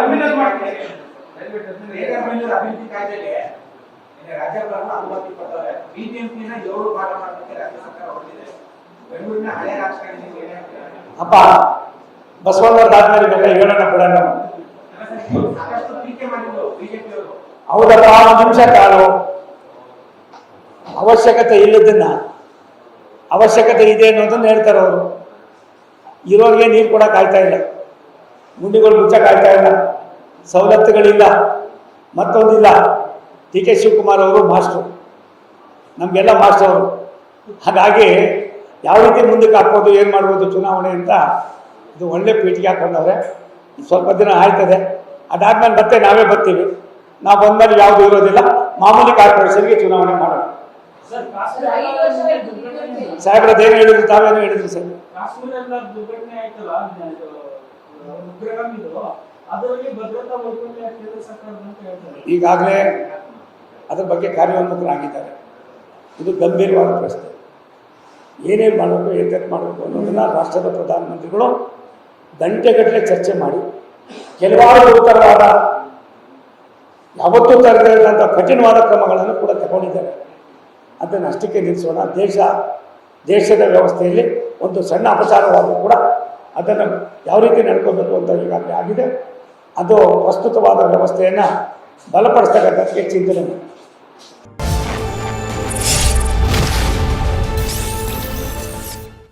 ಅಭಿನಂದನೆ ಮಾಡ್ತೀನಿ. ರೇಗನ್ಬೆನ್ನೂರು ಅಭಿವೃದ್ಧಿ ಕಾಯ್ದೆಗೆ ರಾಜ್ಯಗಳನ್ನು ಅನುಮತಿ ಕೊಟ್ಟವ್ರೆ. ಬಿಜೆಪಿನ ಏಳು ಭಾಗ ಮಾಡೋದಕ್ಕೆ ರಾಜ್ಯ ಸರ್ಕಾರ ಹೊರಟಿದೆ. ಬೆಂಗಳೂರಿನ ಹಳೆ ರಾಜಕಾರಣಿ ಏನೇ ಅಪ್ಪ ಬಸವಣ್ಣ ಇವೆಲ್ಲ ಹೇಳೋಣ ಬಿಡೋಣ ಸಾಕಷ್ಟು ಟೀಕೆ ಮಾಡಿದ್ರು ಬಿಜೆಪಿಯವರು. ಹೌದಪ್ಪ ಒಂದು ನಿಮಿಷ ಕಾಲು. ಅವಶ್ಯಕತೆ ಇಲ್ಲದನ್ನ ಅವಶ್ಯಕತೆ ಇದೆ ಅನ್ನೋದನ್ನ ಹೇಳ್ತಾರೆ ಅವರು. ಇರೋರಿಗೆ ನೀರು ಕೊಡಕ್ ಆಯ್ತಾ ಇಲ್ಲ. ಗುಂಡಿಗಳು ಮುಚ್ಚಕ್ಕಾಗ್ತಾ ಇಲ್ಲ. ಸವಲತ್ತುಗಳಿಲ್ಲ. ಮತ್ತೊಂದಿಲ್ಲ. ಡಿ ಕೆ ಶಿವಕುಮಾರ್ ಅವರು ಮಾಸ್ಟ್ರು. ನಮಗೆಲ್ಲ ಮಾಸ್ಟರ್ ಅವರು. ಹಾಗಾಗಿ ಯಾವ ರೀತಿ ಮುಂದಕ್ಕೆ ಹಾಕ್ಬೋದು ಏನು ಮಾಡ್ಬೋದು ಚುನಾವಣೆ ಅಂತ ಇದು ಒಳ್ಳೆ ಪೀಠಿಗೆ ಹಾಕೊಂಡವ್ರೆ. ಸ್ವಲ್ಪ ದಿನ ಆಯ್ತದೆ. ಅದಾದ್ಮೇಲೆ ಮತ್ತೆ ನಾವೇ ಬರ್ತೀವಿ. ನಾವು ಬಂದ್ಮೇಲೆ ಯಾವುದು ಇರೋದಿಲ್ಲ. ಮಾಮೂಲಿ ಕಾರ್ಪೊರೇಷನ್ಗೆ ಚುನಾವಣೆ ಮಾಡೋಣ. ಸಾಹೇಬ್ರದ್ದು ಏನು ಹೇಳಿದ್ರು? ತಾವೇನು ಹೇಳಿದ್ರು ಸರ್? ಈಗಾಗಲೇ ಅದ್ರ ಬಗ್ಗೆ ಕಾರ್ಯೋನ್ಮುಖರಾಗಿದ್ದಾರೆ. ಇದು ಗಂಭೀರವಾದ ಪ್ರಶ್ನೆ. ಏನೇನು ಮಾಡಬೇಕು ಏತಕ್ಕೆ ಮಾಡಬೇಕು ಅನ್ನೋದನ್ನ ರಾಷ್ಟ್ರದ ಪ್ರಧಾನಮಂತ್ರಿಗಳು ಗಂಟೆಗಟ್ಟಲೆ ಚರ್ಚೆ ಮಾಡಿ, ಕೆಲವಾರು ಉತ್ತರವಾದ, ಯಾವತ್ತೂ ತರದೇ ಕಠಿಣವಾದ ಕ್ರಮಗಳನ್ನು ಕೂಡ ತಗೊಂಡಿದ್ದಾರೆ. ಅದನ್ನು ಅಷ್ಟಕ್ಕೆ ನಿಲ್ಲಿಸೋಣ. ದೇಶ, ದೇಶದ ವ್ಯವಸ್ಥೆಯಲ್ಲಿ ಒಂದು ಸಣ್ಣ ಅಪಚಾರವಾದರೂ ಕೂಡ ಅದನ್ನು ಯಾವ ರೀತಿ ನಡ್ಕೋಬೇಕು ಅಂತ ಈಗಾಗಲೇ ಆಗಿದೆ. ಅದು ಪ್ರಸ್ತುತವಾದ ವ್ಯವಸ್ಥೆಯನ್ನು ಬಲಪಡಿಸ್ತಕ್ಕಂಥದ್ದಕ್ಕೆ ಚಿಂತನೆ